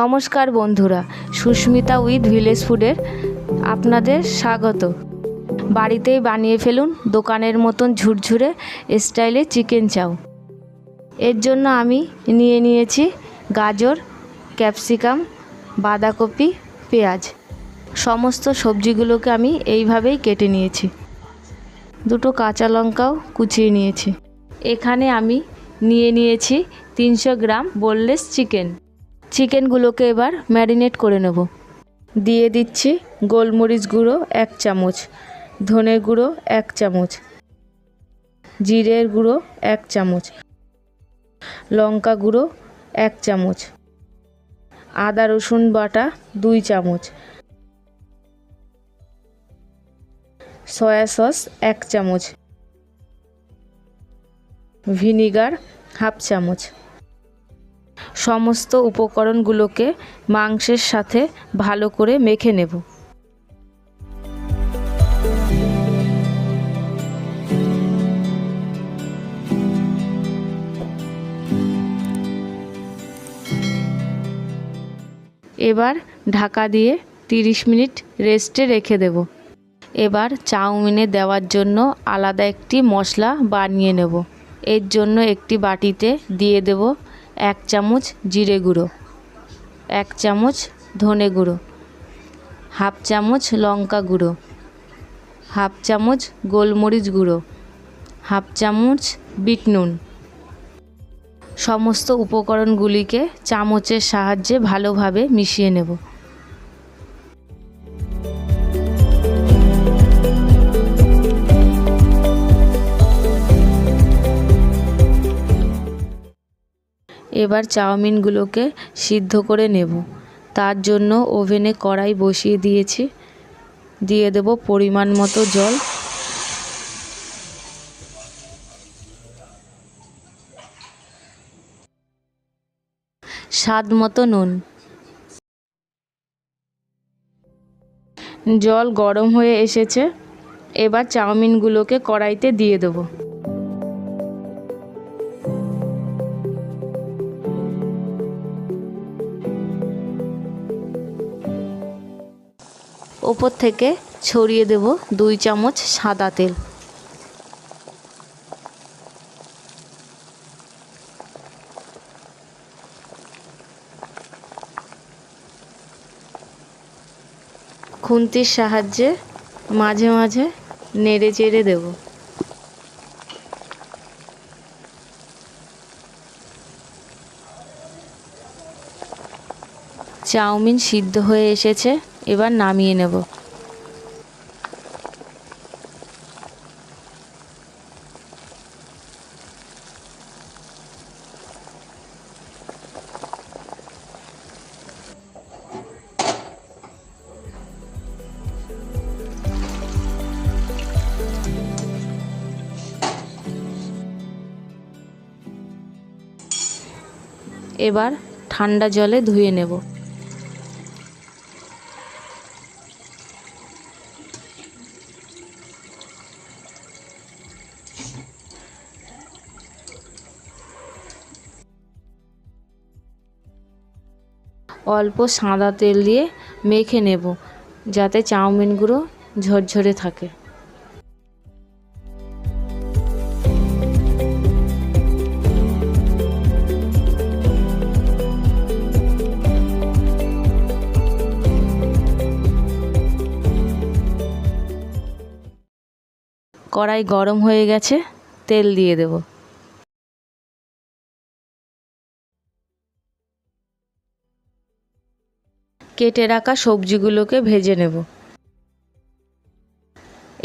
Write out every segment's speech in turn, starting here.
নমস্কার বন্ধুরা, Susmita with village ফুডের আপনাদের স্বাগত। বাড়িতেই বানিয়ে ফেলুন দোকানের মতন ঝুরঝুরে স্টাইলে চিকেন চাউ এর জন্য আমি নিয়ে নিয়েছি গাজর, ক্যাপসিকাম, বাঁধাকপি, পেঁয়াজ। সমস্ত সবজিগুলোকে আমি এইভাবেই কেটে নিয়েছি। দুটো কাঁচা লঙ্কাও কুচিয়ে নিয়েছি। এখানে আমি নিয়ে নিয়েছি তিনশো গ্রাম বোনলেস চিকেন। চিকেনগুলোকে এবার ম্যারিনেট করে নেব। দিয়ে দিচ্ছি গোলমরিচ গুঁড়ো এক চামচ ধনের গুঁড়ো এক চামচ, জিরের গুঁড়ো এক চামচ, লঙ্কা গুঁড়ো এক চামচ, আদা রসুন বাটা দুই চামচ, সয়া সস এক চামচ, ভিনিগার হাফ চামচ। সমস্ত উপকরণগুলোকে মাংসের সাথে ভালো করে মেখে নেব। এবার ঢাকা দিয়ে তিরিশ মিনিট রেস্টে রেখে দেব। এবার চাউমিনে দেওয়ার জন্য আলাদা একটি মশলা বানিয়ে নেব। এর জন্য একটি বাটিতে দিয়ে দেব এক চামচ জিরে গুঁড়ো, এক চামচ ধনে গুঁড়ো, হাফ চামচ লঙ্কা গুঁড়ো, হাফ চামচ গোলমরিচ গুঁড়ো, হাফ চামচ বিট নুন। সমস্ত উপকরণগুলিকে চামচের সাহায্যে ভালোভাবে মিশিয়ে নেব। এবার চাউমিনগুলোকে সিদ্ধ করে নেব। তার জন্য ওভেনে কড়াই বসিয়ে দিয়েছি। দিয়ে দেব পরিমাণ মতো জল। স্বাদ মতো নুন। জল গরম হয়ে এসেছে। এবার চাউমিনগুলোকে কড়াইতে দিয়ে দেবো। ওপর থেকে ছড়িয়ে দেব দুই চামচ সাদা তেল। খুন্তির সাহায্যে মাঝে মাঝে নেড়ে চেড়ে দেব। চাউমিন সিদ্ধ হয়ে এসেছে। এবার নামিয়ে নেব। এবার ঠান্ডা জলে ধুয়ে নেব। অল্প সাদা তেল দিয়ে মেখে নেব, যাতে চাউমিনগুলো ঝরঝরে থাকে। কড়াই গরম হয়ে গেছে, তেল দিয়ে দেব। কেটে রাখা সবজিগুলোকে ভেজে নেব।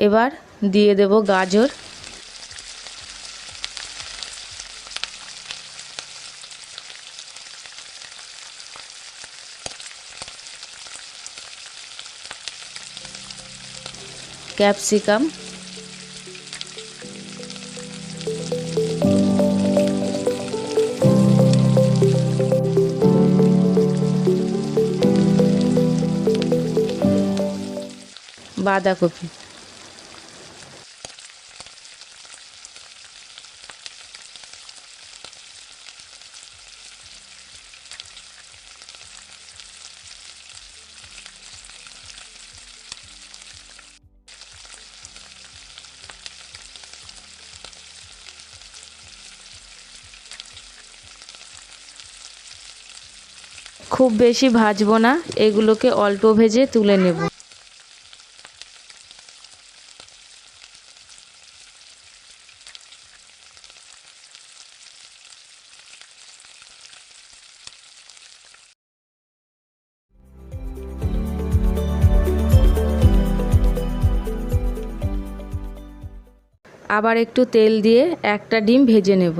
এবার দিয়ে দেব গাজর। ক্যাপসিকাম। বাঁধাকপি। খুব বেশি ভাজবো না এগুলোকে অল্প ভেজে তুলে নেব। আবার একটু তেল দিয়ে একটা ডিম ভেজে নেব।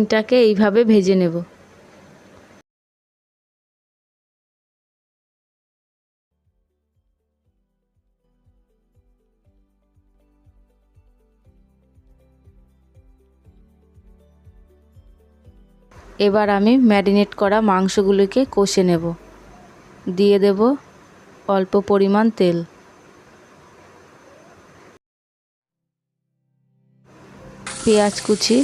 ডিমটাকে এইভাবে ভেজে নেব। এবার আমি ম্যারিনেট করা মাংসগুলোকে কষে নেব। দিয়ে দেব অল্প পরিমাণ তেল। পেঁয়াজ কুচি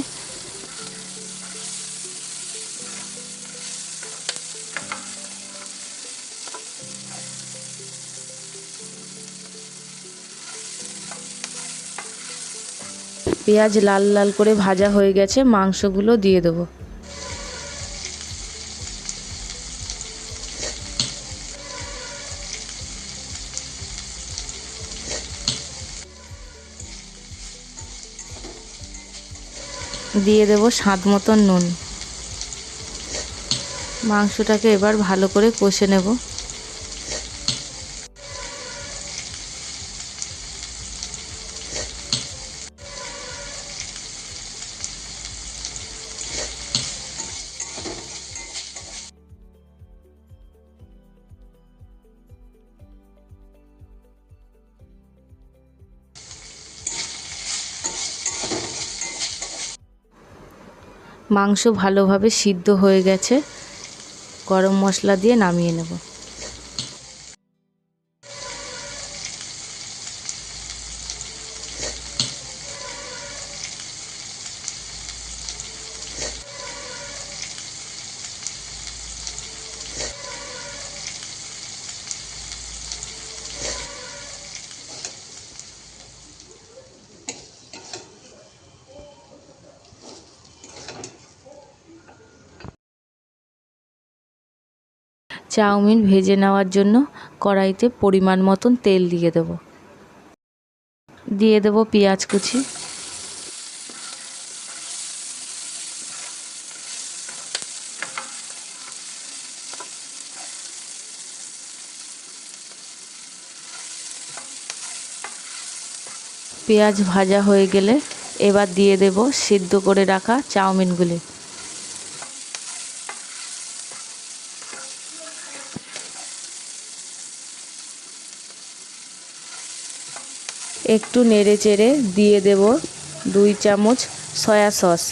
পেঁয়াজ লাল লাল করে ভাজা হয়ে গেছে, মাংসগুলো দিয়ে দেবো। দিয়ে দেব স্বাদ মতন নুন। মাংসটাকে এবার ভালো করে কষে নেব। মাংস ভালোভাবে সিদ্ধ হয়ে গেছে গরম মশলা দিয়ে নামিয়ে নেব। চাউমিন ভেজে নেওয়ার জন্য কড়াইতে পরিমাণ মতন তেল দিয়ে দেব। দিয়ে দেব পেঁয়াজ কুচি। পেঁয়াজ ভাজা হয়ে গেলে এবার দিয়ে দেব সিদ্ধ করে রাখা চাউমিনগুলি। একটু নেড়ে চেড়ে দিয়ে দেব দুই চামচ সয়া সস।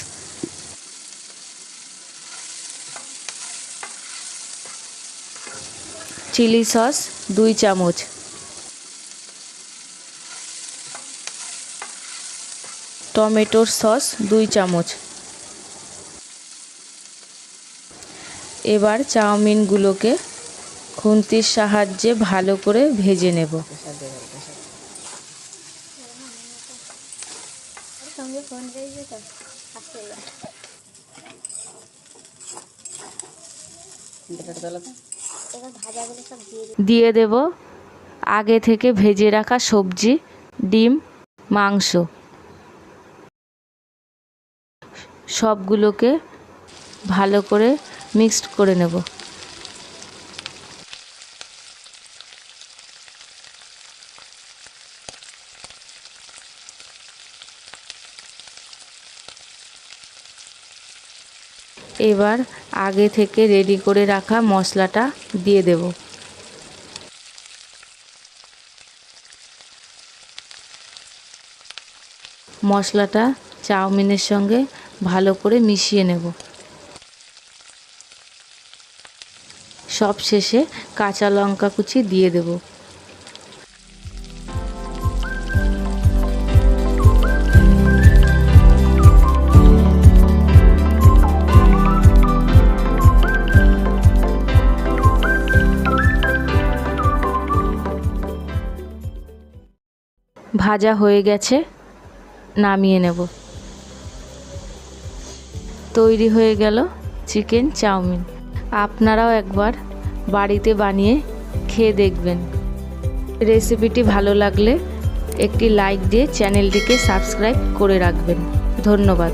চিলি সস দুই চামচ। টমেটোর সস দুই চামচ। এবার চাউমিনগুলোকে খুন্তির সাহায্যে ভালো করে ভেজে নেব সঙ্গে ফোন পেয়েছে তো আসতে এবার এবার ভাজাগুলো সব দিয়ে দিই দিয়ে দেব আগে থেকে ভেজে রাখা সবজি ডিম মাংস। সবগুলোকে ভালো করে মিক্সড করে নেব। এবার আগে থেকে রেডি করে রাখা মশলাটা দিয়ে দেব। মশলাটা চাউমিনের সঙ্গে ভালো করে মিশিয়ে নেব। সব শেষে কাঁচা লঙ্কা কুচি দিয়ে দেবো। ভাজা হয়ে গেছে, নামিয়ে নেব। তৈরি হয়ে গেল চিকেন চাউমিন। আপনারাও একবার বাড়িতে বানিয়ে খেয়ে দেখবেন। রেসিপিটি ভালো লাগলে একটি লাইক দিয়ে চ্যানেলটিকে সাবস্ক্রাইব করে রাখবেন। ধন্যবাদ।